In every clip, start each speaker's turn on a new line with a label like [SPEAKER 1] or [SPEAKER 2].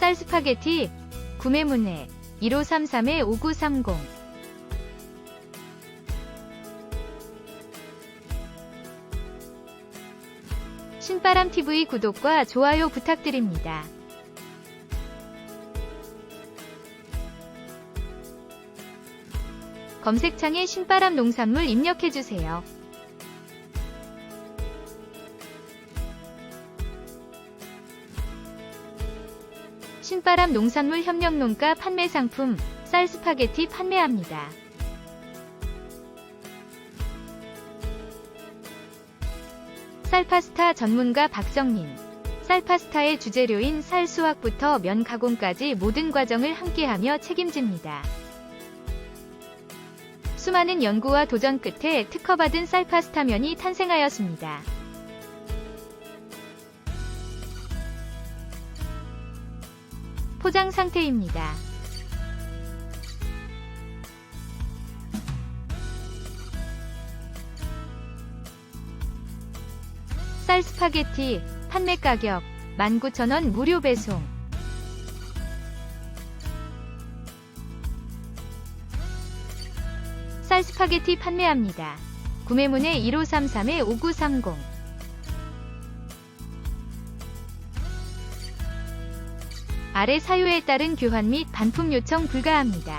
[SPEAKER 1] 쌀 스파게티 구매 문의 1533-5930 신바람TV 구독과 좋아요 부탁드립니다. 검색창에 신바람 농산물 입력해주세요. 신바람 농산물 협력농가 판매 상품 쌀 스파게티 판매합니다. 쌀파스타 전문가 박정민 쌀파스타의 주재료인 쌀 수확부터 면 가공까지 모든 과정을 함께하며 책임집니다. 수많은 연구와 도전 끝에 특허받은 쌀파스타면이 탄생하였습니다. 포장 상태입니다. 쌀 스파게티 판매 가격 19,000원 무료 배송 쌀 스파게티 판매합니다. 구매문의 1533-5930 아래 사유에 따른 교환 및 반품 요청 불가합니다.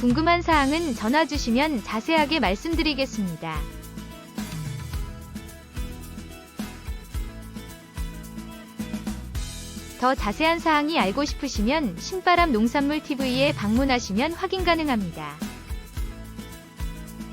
[SPEAKER 1] 궁금한 사항은 전화 주시면 자세하게 말씀드리겠습니다. 더 자세한 사항이 알고 싶으시면 신바람 농산물 TV에 방문하시면 확인 가능합니다.